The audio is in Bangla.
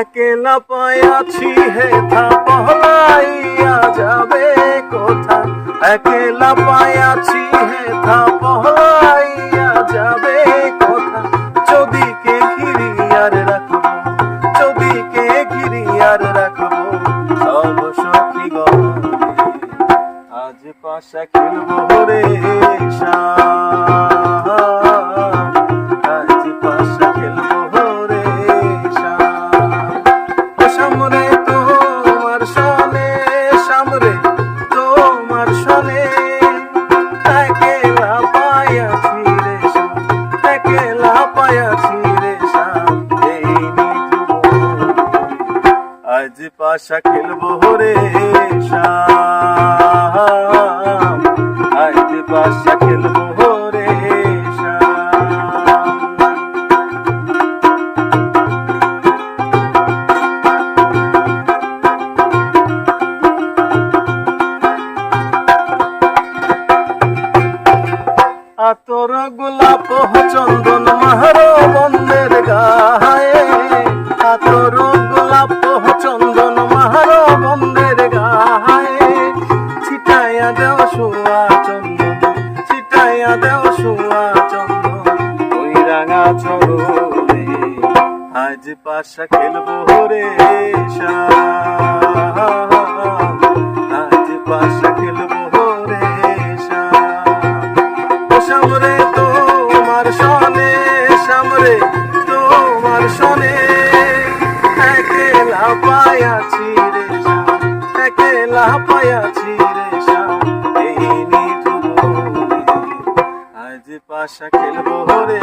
একলা পায়াছি হেথা পহলাইয়া যাবে কোথা? একলা পায়াছি হেথা পহলাইয়া যাবে কোথা? চদিকে ঘিরি আর রাখব, চদিকে ঘিরি আর রাখব, সব সখী আজ পাশা খেলব রে শাম আজ পাশা খেলব রে আজ পাশা খেলব রে আতর গোলাপ চন্দন মাহর দেও শুয়া চন্দন, ছিটাইয়া দেও শুয়া চন্দন। ওই রাঙা চরণে আজ পাশা খেলব রে আজ পাশা খেলব রে সামরে তোমার সনে সামরে তোমার সনে। একলা পায়াছি রে শাম পায়াছি রে পাশা খেলব রে